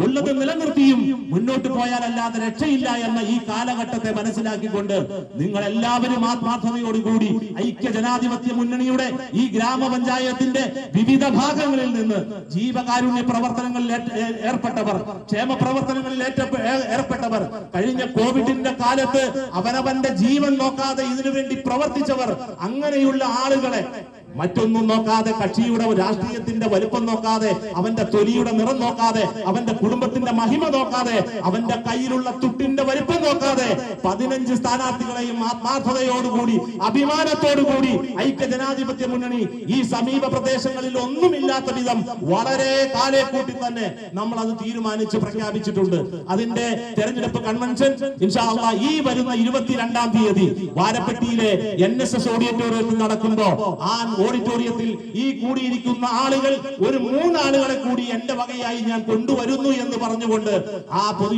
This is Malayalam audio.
ഉള്ളത് നിലനിർത്തിയും മുന്നോട്ട് പോയാൽ അല്ലാതെ രക്ഷയില്ല എന്ന ഈ കാലഘട്ടത്തെ മനസ്സിലാക്കിക്കൊണ്ട് നിങ്ങൾ എല്ലാവരും ആത്മാർത്ഥതയോടുകൂടി ഐക്യ ജനാധിപത്യ മുന്നണിയുടെ ഈ ഗ്രാമപഞ്ചായത്തിന്റെ വിവിധ ഭാഗങ്ങളിൽ നിന്ന് ജീവകാരുണ്യ പ്രവർത്തനങ്ങളിൽ ഏർപ്പെട്ടവർ ക്ഷേമ പ്രവർത്തനങ്ങളിൽ ഏർപ്പെട്ടവർ കഴിഞ്ഞ കോവിഡിന്റെ കാലത്ത് അവനവന്റെ ജീവൻ നോക്കാതെ ഇതിനുവേണ്ടി പ്രവർത്തിച്ചവർ അങ്ങനെയുള്ള ആളുകളെ മറ്റൊന്നും നോക്കാതെ കക്ഷിയുടെ രാഷ്ട്രീയത്തിന്റെ വലുപ്പം നോക്കാതെ അവന്റെ തൊലിയുടെ നിറം നോക്കാതെ അവന്റെ കുടുംബത്തിന്റെ മഹിമ നോക്കാതെ അവന്റെ കയ്യിലുള്ള തുട്ടിന്റെ വലുപ്പം നോക്കാതെ പതിനഞ്ച് സ്ഥാനാർത്ഥികളെയും ആത്മാർത്ഥതയോടുകൂടി അഭിമാനത്തോടുകൂടി ഐക്യ ജനാധിപത്യ മുന്നണി ഈ സമീപ പ്രദേശങ്ങളിൽ ഒന്നുമില്ലാത്ത വിധം വളരെ കാലെ കൂട്ടി തന്നെ നമ്മൾ അത് തീരുമാനിച്ച് പ്രഖ്യാപിച്ചിട്ടുണ്ട്. അതിന്റെ തെരഞ്ഞെടുപ്പ് കൺവെൻഷൻ ഈ വരുന്ന ഇരുപത്തിരണ്ടാം തീയതി വാരപ്പെട്ടിയിലെ എൻ എസ് എസ് ഓഡിറ്റോറിയത്തിൽ നടക്കുമ്പോ ആ ഓഡിറ്റോറിയത്തിൽ ഈ കൂടിയിരിക്കുന്ന ആളുകൾ ഒരു മൂന്നാളുകളെ കൂടി എന്റെ വകയായി ഞാൻ കൊണ്ടുവരുന്നു എന്ന് പറഞ്ഞുകൊണ്ട് ആ പൊതു